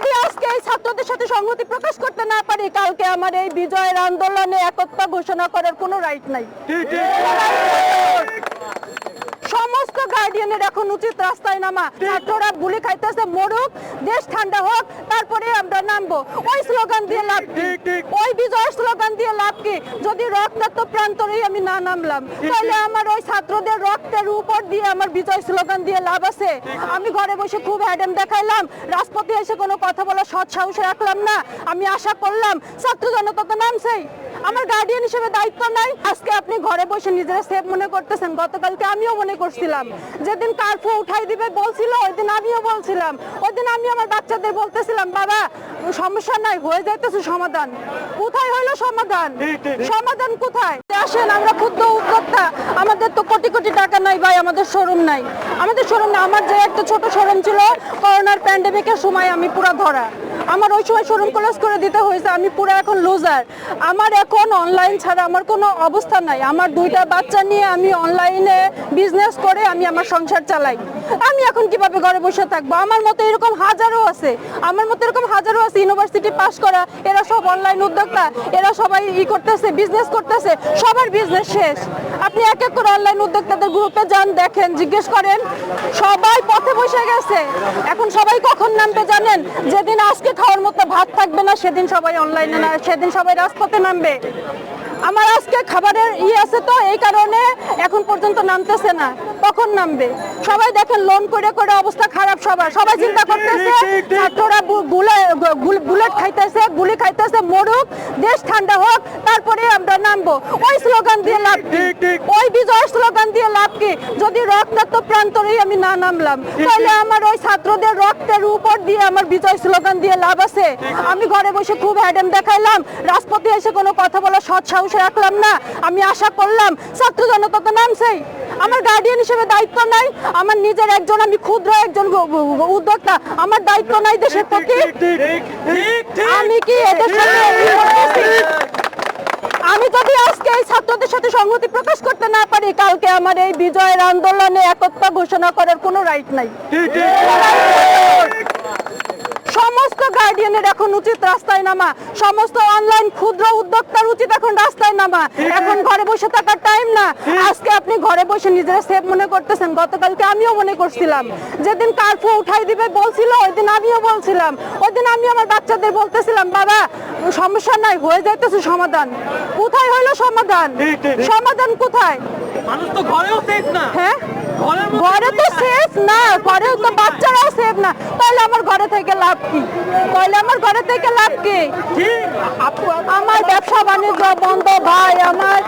যদি আজকে এই ছাত্রদের সাথে সংহতি প্রকাশ করতে না পারি, কালকে আমার এই বিজয়ের আন্দোলনে একতা ঘোষণা করার কোনো রাইট নাই। সমস্ত গার্ডিয়ানের এখন উচিত রাস্তায় নামা। ছাত্ররা গুলি খাইতেছে মরুক দেশ ঠান্ডা হোক তারপরে আমরা নামবো। ওই স্লোগান দিয়ে লাভ কি? ওই বিজয় স্লোগান দিয়ে লাভ কি? যদি রক্তাক্ত প্রান্তরেই আমি না নামলাম তাহলে আমার ওই ছাত্রদের রক্তের উপর দিয়ে আমার বিজয় স্লোগান দিয়ে লাভ আছে। আমি ঘরে বসে খুব হ্যাডেম দেখাইলাম। রাজপথে এসে কোনো কথা বলা সৎ সাহস রাখলাম না। আমি আশা করলাম ছাত্র জনতা তো নামছেই। আমার গার্ডিয়ান হিসেবে দায়িত্ব নাই। আজকে আপনি ঘরে বসে নিজেরা সেফ মনে করতেছেন। গতকালকে আমিও মনে করছিলাম যেদিন কার্ফু উঠাই দিবে বলছিল ওই দিন আমিও বলছিলাম। ওই দিন আমি আমার বাচ্চাদের বলতেছিলাম বাবা সমস্যা নাই হয়ে যাইতেছে সমাধান। কোথায় হইল সমাধান? সমাধান কোথায়? আসেন আমরা ক্ষুদ্র উদ্যোক্তা। আমাদের তো কোটি কোটি টাকা নাই ভাই, আমাদের শোরুম নাই। আমাদের শোরুম না, আমার যে একটা ছোট শোরুম ছিল, করোনার প্যান্ডেমিকের সময় আমি পুরা ধরা। আমার ওই সময় শোরুম ক্লোজ করে দিতে হয়েছে, আমি পুরো এখন লুজার আমার এখন অনলাইন ছাড়া আমার কোনো অবস্থা নাই। আমার দুইটা বাচ্চা নিয়ে আমি অনলাইনে বিজনেস করে আমি আমার সংসার চালাই। আমি এখন কীভাবে ঘরে বসে থাকব? আমার মতো এরকম হাজারো আছে। আমার মতো এরকম হাজারো আছে ইউনিভার্সিটি পাস করা, এরা সব অনলাইন উদ্যোক্তা, এরা সবাই ই করতেছে বিজনেস করতেছে সবার বিজনেস শেষ। আপনি এক এক করে অনলাইন উদ্যোক্তাদের গ্রুপে যান, দেখেন, জিজ্ঞেস করেন, সবাই পথে বসে গেছে। এখন সবাই কখন নামবে জানেন? যেদিন আজকে খাওয়ার মতো ভাত থাকবে না, সেদিন সবাই অনলাইনে না, সেদিন সবাই রাজপথে নামবে। আমার আজকে খাবারের ই আছে তো, এই কারণে এখন পর্যন্ত নামতেছে না। কখন নামবে? সবাই দেখেন লোন করে করে অবস্থা খারাপ সবার। সবাই চিন্তা করতেছে বুলেট খাইতেছে গুলি খাইতেছে মরুক দেশ ঠান্ডা হোক তারপরে আমরা নামবো। ওই স্লোগান দিয়ে লাভ কি? ওই বিজয় স্লোগান দিয়ে লাভ কি? যদি রক্তাক্ত প্রান্তরেই আমি না নামলাম তাহলে আমার ওই ছাত্রদের রক্তের উপর দিয়ে আমার বিজয় স্লোগান দিয়ে লাভ আছে। আমি ঘরে বসে খুব হ্যাডেম দেখাইলাম রাজপথে এসে কোনো কথা বলা সৎ সাহসে রাখলাম না। আমি আশা করলাম ছাত্র জনতা তো নামছেই। আমার গার্ডিয়ান হিসেবে দায়িত্ব নাই আমার নিজের একজন আমি ক্ষুদ্র একজন উদ্যোক্তা। আমার দায়িত্ব নাই দেশের প্রতি আমি কি এদের সাথে আমি যদি আজকে এই ছাত্রদের সাথে সংহতি প্রকাশ করতে না পারি কালকে আমার এই বিজয়ের আন্দোলনে একতা ঘোষণা করার কোনো রাইট নাই। সমস্ত গার্ডিয়ানের এখন উচিত রাস্তায় নামা। সমস্ত অনলাইন ক্ষুদ্র উদ্যোক্তার উচিত এখন রাস্তায় নামা। এখন ঘরে বসে থাকার টাইম না। আজকে আপনি ঘরে বসে নিজেরা সেফ মনে করতেছেন। গতকালকে আমিও মনে করছিলাম। যেদিন কার্ফু উঠাই দিবে বলছিল ওই দিন আমিও বলছিলাম। ওই দিন আমি আমার বাচ্চাদের বলতেছিলাম বাবা সমস্যা নাই হয়ে যাইতেছে সমাধান। কোথায় হইল সমাধান? সমাধান কোথায়? মানুষ তো ঘরেও সেফ না। হ্যাঁ ঘরের মধ্যে ঘরে তো সেফ না ঘরেও তো বাচ্চারাও সেফ না। তাহলে আমার ঘরে থেকে লাভ কি? তাহলে আমার ঘরে থেকে লাভ কি? আমার ব্যবসা বাণিজ্য বন্ধ ভাই আমার